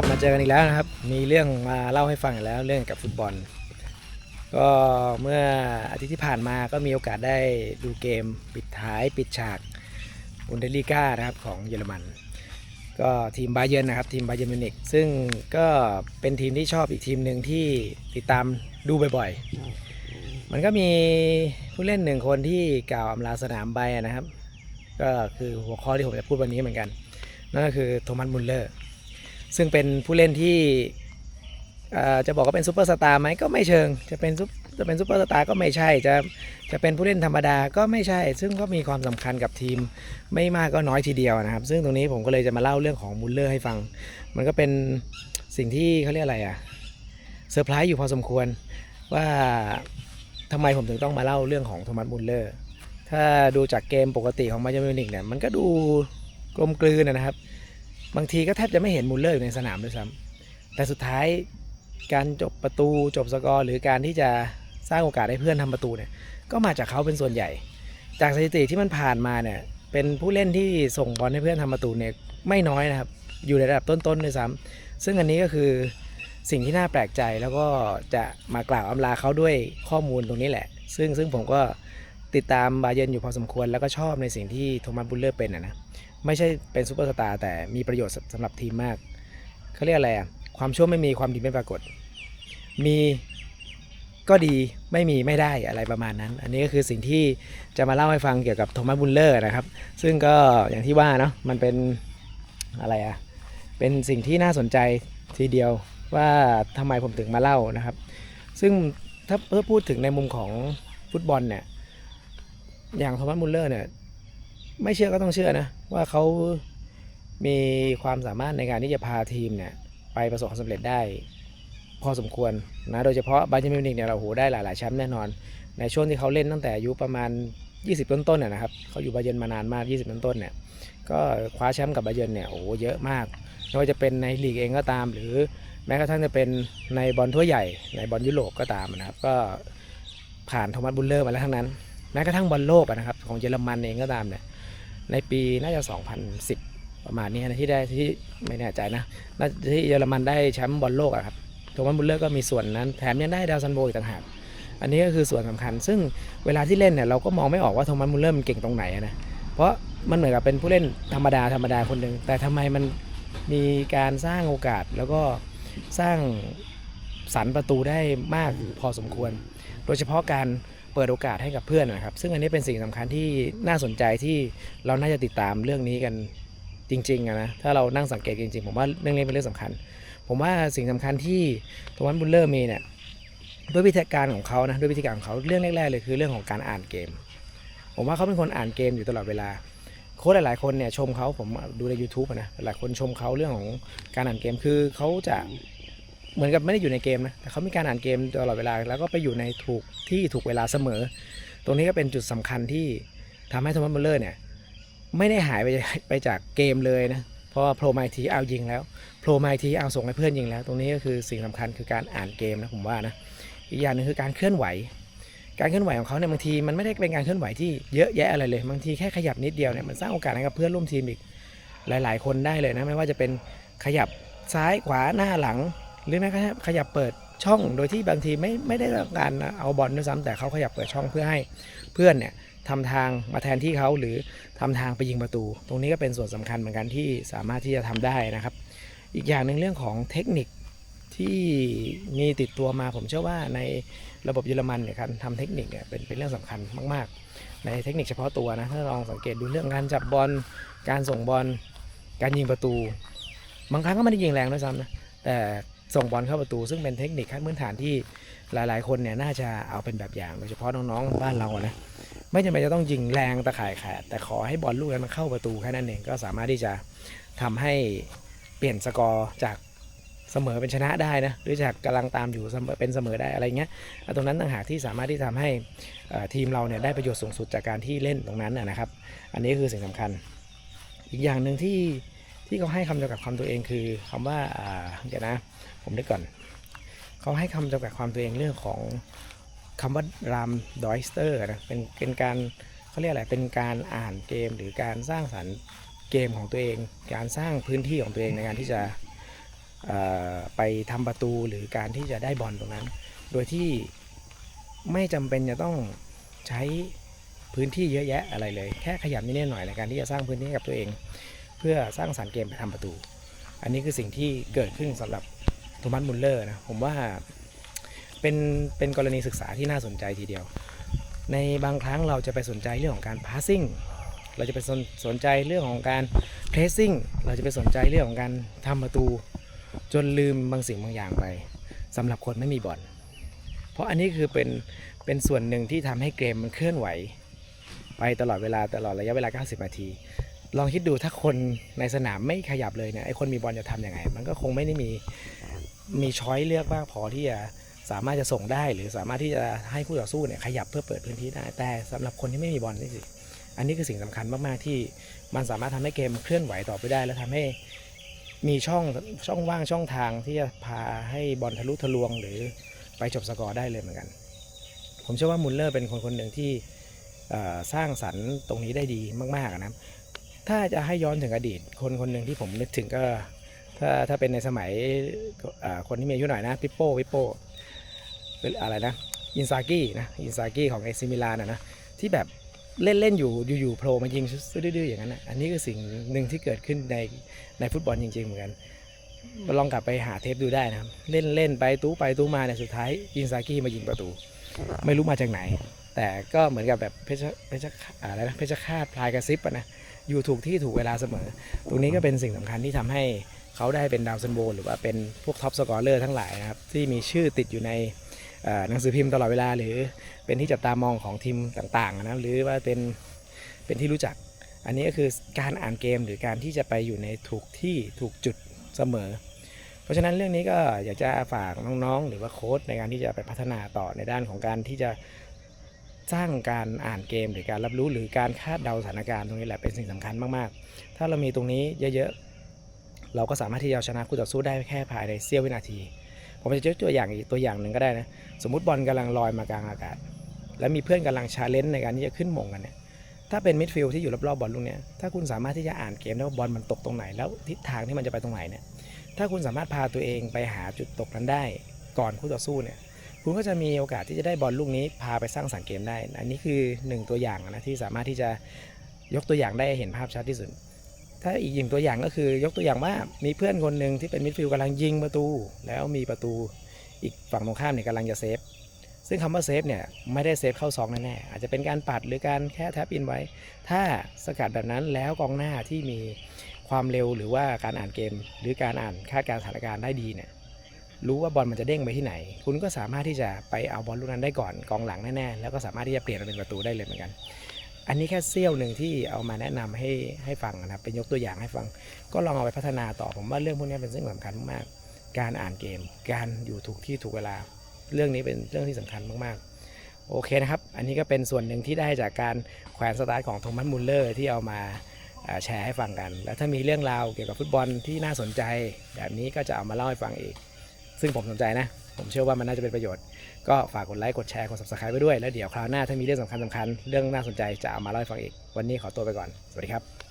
ลับมาเจอกันอีกแล้วนะครับ มีเรื่องมาเล่าให้ฟังอีกแล้วเรื่องกับฟุตบอล ก็เมื่ออาทิตย์ที่ผ่านมาก็มีโอกาสได้ดูเกมปิดท้ายปิดฉากบุนเดลีกานะครับของเยอรมัน ก็ทีมบาเยิร์นนะครับทีมบาเยิร์นมิวนิกซึ่งก็เป็นทีมที่ชอบอีกทีมหนึ่งที่ติดตามดูบ่อยๆ มันก็มีผู้เล่นหนึ่งคนที่กล่าวอำลาสนามไปนะครับ ก็คือหัวข้อที่ผมจะพูดวันนี้เหมือนกันนั่นก็คือโทมัสมุลเลอร์ ซึ่งเป็นผู้เล่นที่จะบอกว่าเป็นซูเปอร์สตาร์ไหมก็ไม่เชิง จะเป็นซุปจะเป็นซูเปอร์สตาร์ก็ไม่ใช่ จะจะเป็นผู้เล่นธรรมดาก็ไม่ใช่ ซึ่งก็มีความสำคัญกับทีมไม่มากก็น้อยทีเดียวนะครับ ซึ่งตรงนี้ผมก็เลยจะมาเล่าเรื่องของมุลเลอร์ให้ฟัง มันก็เป็นสิ่งที่เขาเรียกอะไรอะเซอร์ไพรส์อยู่พอสมควรว่าทำไมผมถึงต้องมาเล่าเรื่องของโทมัสมุลเลอร์ ถ้าดูจากเกมปกติของบาเยิร์นมิวนิกเนี่ยมันก็ดูกลมกลืนนะครับ บางทีก็แทบจะไม่เห็นมุลเลอร์อยู่ในสนามด้วยซ้ำแต่สุดท้ายการจบประตูจบสกอร์หรือการที่จะสร้างโอกาสให้เพื่อนทำประตูเนี่ยก็มาจากเขาเป็นส่วนใหญ่ จากสถิติที่มันผ่านมาเนี่ยเป็นผู้เล่นที่ส่งบอลให้เพื่อนทำประตูเนี่ยไม่น้อยนะครับ อยู่ในระดับต้นๆด้วยซ้ำซึ่งอันนี้ก็คือสิ่งที่น่าแปลกใจแล้วก็จะมากล่าวอำลาเขาด้วยข้อมูลตรงนี้แหละ ซึ่งซึ่งผมก็ติดตามบาเยิร์นอยู่พอสมควรแล้วก็ชอบในสิ่งที่โทมัสบุลเลอร์เป็นนะ ไม่ใช่เป็นซูเปอร์สตาร์แต่มีประโยชน์สำหรับทีมมากเขาเรียกอะไรอะความชั่วไม่มีความดีไม่ปรากฏ มีก็ดีไม่มีไม่ได้อะไรประมาณนั้น อันนี้ก็คือสิ่งที่จะมาเล่าให้ฟังเกี่ยวกับโทมัสบุลเลอร์นะครับ ซึ่งก็อย่างที่ว่าเนาะมันเป็นอะไรอะเป็นสิ่งที่น่าสนใจทีเดียวว่าทำไมผมถึงมาเล่านะครับ ซึ่งถ้าเพื่อพูดถึงในมุมของฟุตบอลเนี่ยอย่างโทมัสมุลเลอร์เนี่ย ไม่เชื่อก็ต้องเชื่อนะ ว่าเขามีความสามารถในการที่จะพาทีมเนี่ยไปประสบความสำเร็จได้ พอสมควรนะโดยเฉพาะบาเยิร์นมิวนิกเนี่ยเราโหได้หลายๆแชมป์แน่นอน ในช่วงที่เขาเล่นตั้งแต่อายุประมาณ 20 ต้นๆน่ะนะครับเขาอยู่บาเยิร์นมานานมาก 20 ต้นๆเนี่ยก็คว้าแชมป์กับบาเยิร์นเนี่ยโอ้โหเยอะมากไม่ว่าจะเป็นในลีกเองก็ตาม หรือแม้กระทั่งจะเป็นในบอลทั่วใหญ่ ในบอลยุโรปก็ตามนะครับ ก็ผ่านโทมัสบุลเลอร์มาแล้วทั้งนั้น แม้กระทั่งบอลโลกนะครับของเยอรมันเองก็ตามเนี่ย ในปีน่าจะ 2010 ประมาณนี้นะที่ได้ที่ไม่แน่ใจนะน่าจะที่เยอรมันได้แชมป์บอลโลกอะครับโทมัสบุลเลอร์ก็มีส่วนนั้นแถมยังได้ดาวซันโบอีกต่างหากอันนี้ก็คือส่วนสำคัญ ซึ่งเวลาที่เล่นเนี่ยเราก็มองไม่ออกว่าโทมัสบุลเลอร์มันเก่งตรงไหนนะเพราะมันเหมือนกับเป็นผู้เล่นธรรมดาธรรมดาคนหนึ่งแต่ทำไมมันมีการสร้างโอกาสแล้วก็สร้างสรรประตูได้มากพอสมควร โดยเฉพาะการ เปิดโอกาสให้กับเพื่อนนะครับ ซึ่งอันนี้เป็นสิ่งสำคัญที่น่าสนใจที่เราน่าจะติดตามเรื่องนี้กันจริงๆนะถ้าเรานั่งสังเกตจริงๆ ผมว่าเรื่องนี้เป็นเรื่องสำคัญ ผมว่าสิ่งสำคัญที่โทมัสบุลเลอร์มีเนี่ยด้วยวิธีการของเขานะด้วยวิธีการของเขาเรื่องแรกๆเลยคือเรื่องของการอ่านเกม ผมว่าเขาเป็นคนอ่านเกมอยู่ตลอดเวลาโค้ชหลายๆคนเนี่ยชมเขาผมดูใน YouTube นะหลายคนชมเขาเรื่องของการอ่านเกมคือเขาจะ เหมือนกับไม่ได้อยู่ในเกมนะแต่เขามีการอ่านเกมตลอดเวลา แล้วก็ไปอยู่ในถูกที่ถูกเวลาเสมอ ตรงนี้ก็เป็นจุดสำคัญที่ทำให้โทมัสบัลเลอร์เนี่ยไม่ได้หายไปไปจากเกมเลยนะเพราะว่าโผล่มาทีเอายิงแล้วโผล่มาทีเอาส่งให้เพื่อนยิงแล้ว ตรงนี้ก็คือสิ่งสำคัญคือการอ่านเกมนะผมว่านะอีกอย่างหนึงคือการเคลื่อนไหว การเคลื่อนไหวของเขาเนี่ยบางทีมันไม่ได้เป็นการเคลื่อนไหวที่เยอะแยะอะไรเลยบางทีแค่ขยับนิดเดียวเนี่ยมันสร้างโอกาสให้กับเพื่อนร่วมทีมอีกหลาย ๆ คนได้เลยนะไม่ว่าจะเป็นขยับซ้ายขวาหน้าหลัง หรือแม้กระทั่งขยับเปิดช่องโดยที่บางทีไม่ไม่ได้ต้องการเอาบอลด้วยซ้ำแต่เขาขยับเปิดช่องเพื่อให้เพื่อนเนี่ยทำทางมาแทนที่เขาหรือทำทางไปยิงประตู ตรงนี้ก็เป็นส่วนสำคัญเหมือนกันที่สามารถที่จะทำได้นะครับ อีกอย่างหนึ่งเรื่องของเทคนิคที่มีติดตัวมาผมเชื่อว่าในระบบเยอรมันเนี่ยการทำเทคนิคเนี่ยเป็นเป็นเรื่องสำคัญมาก ๆ ในเทคนิคเฉพาะตัวนะถ้าลองสังเกตดูเรื่องการจับบอลการส่งบอลการยิงประตู บางครั้งก็ไม่ได้ยิงแรงด้วยซ้ำนะแต่ ส่งบอลเข้าประตู ซึ่งเป็นเทคนิคขั้นพื้นฐานที่หลายๆ คนเนี่ยน่าจะเอาเป็นแบบอย่างโดยเฉพาะน้องๆบ้านเรานะไม่จำเป็นจะต้องยิงแรงตะข่ายขาดแต่ขอให้บอลลูกนั้นมันเข้าประตูแค่นั้นเองก็สามารถที่จะทำให้เปลี่ยนสกอร์จากเสมอเป็นชนะได้นะหรือจากกำลังตามอยู่เป็นเสมอได้อะไรเงี้ยตรงนั้นต่างหากที่สามารถที่ทำให้ทีมเราเนี่ยได้ประโยชน์สูงสุดจากการที่เล่นตรงนั้นนะนะครับ อันนี้คือสิ่งสำคัญ อีกอย่างหนึ่งที่ ที่เขาให้คำจำกัดความตัวเองคือคำว่าอ่าเดี๋ยวนะ ผมนึกก่อน เขาให้คำจำกัดความตัวเองเรื่องของคำว่ารามดอยสเตอร์นะเป็นเป็นการเขาเรียกอะไรเป็นการอ่านเกมหรือการสร้างสรรค์เกมของตัวเอง การสร้างพื้นที่ของตัวเองในการที่จะไปทำประตูหรือการที่จะได้บอลตรงนั้น โดยที่ไม่จำเป็นจะต้องใช้พื้นที่เยอะแยะอะไรเลย แค่ขยับนิดหน่อยในการที่จะสร้างพื้นที่ให้กับตัวเอง เพื่อสร้างสรรค์เกมไปทำประตู อันนี้คือสิ่งที่เกิดขึ้นสำหรับโทมัสมุลเลอร์นะผมว่าเป็นเป็นกรณีศึกษาที่น่าสนใจทีเดียว ในบางครั้งเราจะไปสนใจเรื่องของการ passing เราจะไปสนสนใจเรื่องของการ pressing เราจะไปสนใจเรื่องของการทำประตู จนลืมบางสิ่งบางอย่างไปสำหรับคนไม่มีบอลเพราะอันนี้คือเป็นเป็นส่วนหนึ่งที่ทำให้เกมมันเคลื่อนไหว ไปตลอดเวลาตลอดระยะเวลา 90 นาที ลองคิดดูถ้าคนในสนามไม่ขยับเลยเนี่ยไอ้คนมีบอลจะทำยังไง มันก็คงไม่ได้มีมีช้อยเลือกมากพอที่จะสามารถจะส่งได้หรือสามารถที่จะให้คู่ต่อสู้เนี่ยขยับเพื่อเปิดพื้นที่ได้ แต่สำหรับคนที่ไม่มีบอลนี่สิอันนี้คือสิ่งสำคัญมากๆที่มันสามารถทำให้เกมเคลื่อนไหวต่อไปได้ และทำให้มีช่องช่องว่างช่องทางที่จะพาให้บอลทะลุทะลวงหรือไปจบสกอร์ได้เลยเหมือนกัน ผมเชื่อว่ามุลเลอร์เป็นคนคนหนึ่งที่สร้างสรรค์ตรงนี้ได้ดีมากๆนะครับ ถ้าจะให้ย้อนถึงอดีต คนคนหนึ่งที่ผมนึกถึงก็ถ้าถ้าเป็นในสมัยคนที่มีอายุหน่อยนะปิโป้ปิโป้เป็นอะไรนะอินซากินะอินซากิของเอซิมิลานนะนะที่แบบเล่นเล่นอยู่อยู่ๆโผล่มายิงดื้อๆอย่างนั้นนะอันนี้คือสิ่งหนึ่งที่เกิดขึ้นในในฟุตบอลจริง ๆ เหมือนกันลองกลับไปหาเทปดูได้นะครับ เล่นเล่นไปตู้ไปตู้มาเนี่ยสุดท้ายอินซากิมายิงประตู ไม่รู้มาจากไหน แต่ก็เหมือนกับแบบเพชรเพชรอะไรนะเพชรคาดพลายกระซิบนะอยู่ถูกที่ถูกเวลาเสมอ ตรงนี้ก็เป็นสิ่งสำคัญที่ทำให้เขาได้เป็นดาวซันโบหรือว่าเป็นพวกท็อปสกอร์เลอร์ทั้งหลายนะครับ ที่มีชื่อติดอยู่ในหนังสือพิมพ์ตลอดเวลา หรือเป็นที่จับตามองของทีมต่างๆนะหรือว่าเป็นเป็นที่รู้จัก อันนี้ก็คือการอ่านเกมหรือการที่จะไปอยู่ในถูกที่ถูกจุดเสมอ เพราะฉะนั้นเรื่องนี้ก็อยากจะฝากน้องๆ หรือว่าโค้ชในการที่จะไปพัฒนาต่อในด้านของการที่จะ สร้างการอ่านเกมหรือการรับรู้หรือการคาดเดาสถานการณ์ตรงนี้แหละเป็นสิ่งสำคัญมากๆ ถ้าเรามีตรงนี้เยอะๆ เราก็สามารถที่จะเอาชนะคู่ต่อสู้ได้แค่ภายในเสี้ยววินาที ผมจะยกตัวอย่างอีกตัวอย่างหนึ่งก็ได้นะ สมมติบอลกำลังลอยมากลางอากาศ แล้วมีเพื่อนกำลังชาเลนจ์ในการที่จะขึ้นมงกันเนี่ย ถ้าเป็นมิดฟิลด์ที่อยู่รอบๆบอลลูกเนี้ย ถ้าคุณสามารถที่จะอ่านเกมได้ว่าบอลมันตกตรงไหน แล้วทิศทางที่มันจะไปตรงไหนเนี่ย ถ้าคุณสามารถพาตัวเองไปหาจุดตกนั้นได้ ก่อนคู่ต่อสู้เนี่ย คุณก็จะมีโอกาสที่จะได้บอลลูกนี้พาไปสร้างสรรค์เกมได้ อันนี้คือหนึ่งตัวอย่างนะที่สามารถที่จะยกตัวอย่างได้เห็นภาพชัดที่สุด ถ้าอีกหนึ่งตัวอย่างก็คือยกตัวอย่างว่ามีเพื่อนคนหนึ่งที่เป็นมิดฟิลด์กำลังยิงประตู แล้วมีประตูอีกฝั่งตรงข้ามเนี่ยกำลังจะเซฟ ซึ่งคำว่าเซฟเนี่ยไม่ได้เซฟเข้าซองแน่ๆอาจจะเป็นการปัดหรือการแค่แท็บอินไว้ ถ้าสกัดแบบนั้นแล้วกองหน้าที่มีความเร็วหรือว่าการอ่านเกม หรือการอ่านคาดการสถานการณ์ได้ดีเนี่ย รู้ว่าบอลมันจะเด้งไปที่ไหน คุณก็สามารถที่จะไปเอาบอลลูกนั้นได้ก่อนกองหลังแน่ๆแล้วก็สามารถที่จะเปลี่ยนมาเป็นประตูได้เลยเหมือนกัน อันนี้แค่เสี้ยวหนึ่งที่เอามาแนะนำให้ให้ฟังนะครับเป็นยกตัวอย่างให้ฟัง ก็ลองเอาไปพัฒนาต่อผมว่าเรื่องพวกนี้เป็นสิ่งสำคัญมากๆการอ่านเกม การอยู่ถูกที่ถูกเวลา เรื่องนี้เป็นเรื่องที่สำคัญมากๆ โอเคนะครับ อันนี้ก็เป็นส่วนหนึ่งที่ได้จากการแขวนสตาร์ทของโทมัสมุลเลอร์ที่เอามาอ่าแชร์ให้ฟังกัน แล้วถ้ามีเรื่องราวเกี่ยวกับฟุตบอลที่น่าสนใจ แบบนี้ก็จะเอามาเล่าให้ฟังอีก ซึ่งผมสนใจนะ ผมเชื่อว่ามันน่าจะเป็นประโยชน์ ก็ฝากกดไลค์ กดแชร์ กด subscribe ไว้ด้วย แล้วเดี๋ยวคราวหน้าถ้ามีเรื่องสำคัญสำคัญเรื่องน่าสนใจจะเอามาเล่าให้ฟังอีก วันนี้ขอตัวไปก่อน สวัสดีครับ